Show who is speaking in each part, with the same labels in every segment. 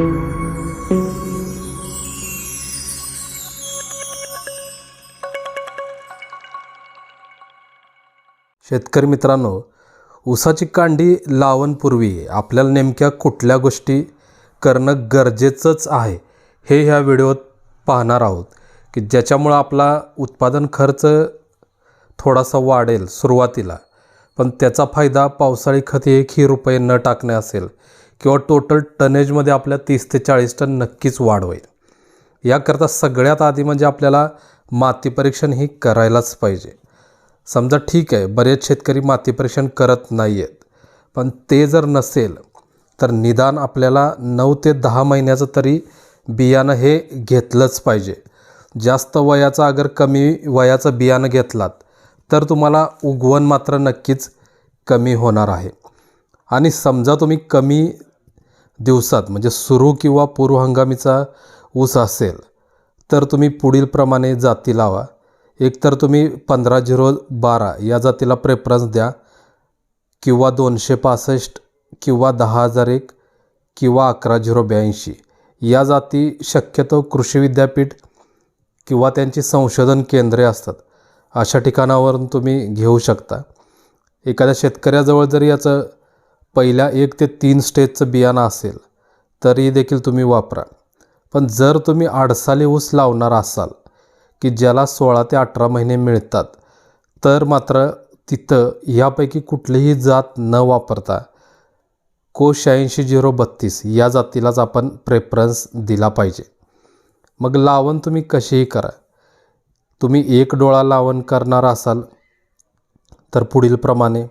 Speaker 1: शेतकरी मित्रांनो ऊसाची कांडी लावणपूर्वी आपल्याला नेमक्या कुठल्या गोष्टी करणं गरजेचंच आहे हे ह्या व्हिडिओत पाहणार आहोत. की ज्याच्यामुळं आपला उत्पादन खर्च थोडासा वाढेल सुरुवातीला पण त्याचा फायदा पावसाळी खत एकही रुपये न टाकणे असेल. किंवा टोटल टनेजमध्ये आपल्या तीस ते चाळीस टन नक्कीच वाढ होईल. याकरता सगळ्यात आधी म्हणजे आपल्याला माती परीक्षण ही करायलाच पाहिजे. समजा ठीक आहे बरेच शेतकरी माती परीक्षण करत नाही आहेत पण ते जर नसेल तर निदान आपल्याला नऊ ते दहा महिन्याचं तरी बियाणं हे घेतलंच पाहिजे. जास्त वयाचा अगर कमी वयाचं बियाणं घेतलात तर तुम्हाला उगवण मात्र नक्कीच कमी होणार आहे. आणि समजा तुम्ही कमी दिवसात म्हणजे सुरू किंवा पूर्व हंगामीचा ऊस असेल तर तुम्ही पुढीलप्रमाणे जाती लावा. एकतर तुम्ही पंधरा झिरो बारा या जातीला प्रेफरन्स द्या किंवा दोनशे पासष्ट किंवा दहा हजार एक किंवा अकरा झिरो ब्याऐंशी. या जाती शक्यतो कृषी विद्यापीठ किंवा त्यांची संशोधन केंद्रे असतात. अशा ठिकाणावरून तुम्ही घेऊ शकता. एखाद्या शेतकऱ्याजवळ जर याचं पहिल्या एक ते तीन स्टेजचं बियाणं असेल तरी देखील तुम्ही वापरा. पण जर तुम्ही आडसाली ऊस लावणार असाल की ज्याला सोळा ते अठरा महिने मिळतात तर मात्र तिथं ह्यापैकी कुठलीही जात न वापरता को शहाऐंशी झिरो बत्तीस या जातीलाच आपण प्रेफरन्स दिला पाहिजे. मग लावण तुम्ही कशीही करा. तुम्ही एक डोळा लावण करणार असाल तर पुढीलप्रमाणे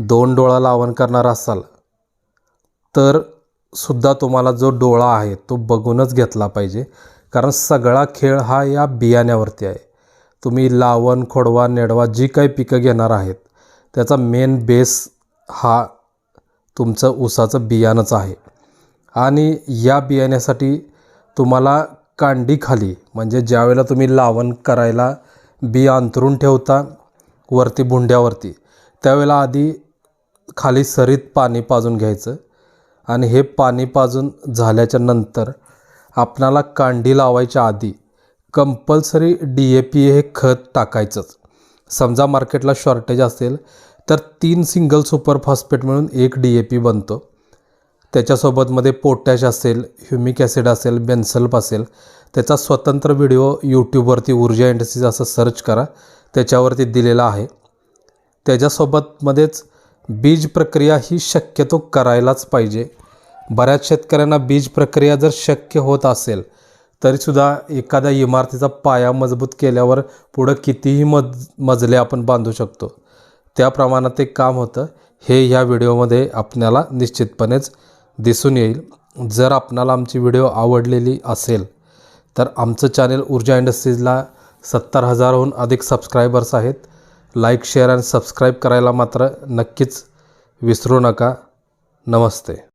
Speaker 1: दोन डोळा लावण करणार असाल तर सुद्धा तुम्हाला जो डोळा आहे तो बघूनच घेतला पाहिजे. कारण सगळा खेळ हा या बियाण्यावरती आहे. तुम्ही लावण खोडवा नेडवा जी काही पिकं घेणार आहेत त्याचा मेन बेस हा तुमचं ऊसाचं बियाणंच आहे. आणि या बियाण्यासाठी तुम्हाला कांडीखाली म्हणजे ज्यावेळेला तुम्ही लावण करायला बिया अंतरून ठेवता वरती बुंड्यावरती त्यावेळेला आधी खाली सरीत पाणी पाजून घ्यायचं आणि हे पाणी पाजून झाल्याच्यानंतर आपणाला कांडी लावायच्या आधी कंपल्सरी डी ए पी हे खत टाकायचंच. समजा मार्केटला शॉर्टेज असेल तर तीन सिंगल सुपर फॉस्फेट मिळून एक डी ए पी बनतो. त्याच्यासोबतमध्ये पोटॅश असेल ह्युमिक ॲसिड असेल बेन्सल्प असेल त्याचा स्वतंत्र व्हिडिओ यूट्यूबवरती ऊर्जा इंडस्ट्रीज असं सर्च करा त्याच्यावरती दिलेला आहे. त्याच्यासोबतमध्येच बीज प्रक्रिया ही शक्यतो करायलाच पाहिजे. बऱ्याच शेतकऱ्यांना बीज प्रक्रिया जर शक्य होत असेल तरीसुद्धा एखाद्या इमारतीचा पाया मजबूत केल्यावर पुढं कितीही मज मजले आपण बांधू शकतो. त्या प्रमाणात ते काम होतं. हे ह्या व्हिडिओमध्ये आपल्याला निश्चितपणेच दिसून येईल. जर आपणाला आमची व्हिडिओ आवडलेली असेल तर आमचं चॅनल ऊर्जा इंडस्ट्रीजला सत्तर हजारहून अधिक सबस्क्रायबर्स आहेत. लाईक शेअर आणि सबस्क्राईब करायला मात्र नक्कीच विसरू नका. नमस्ते.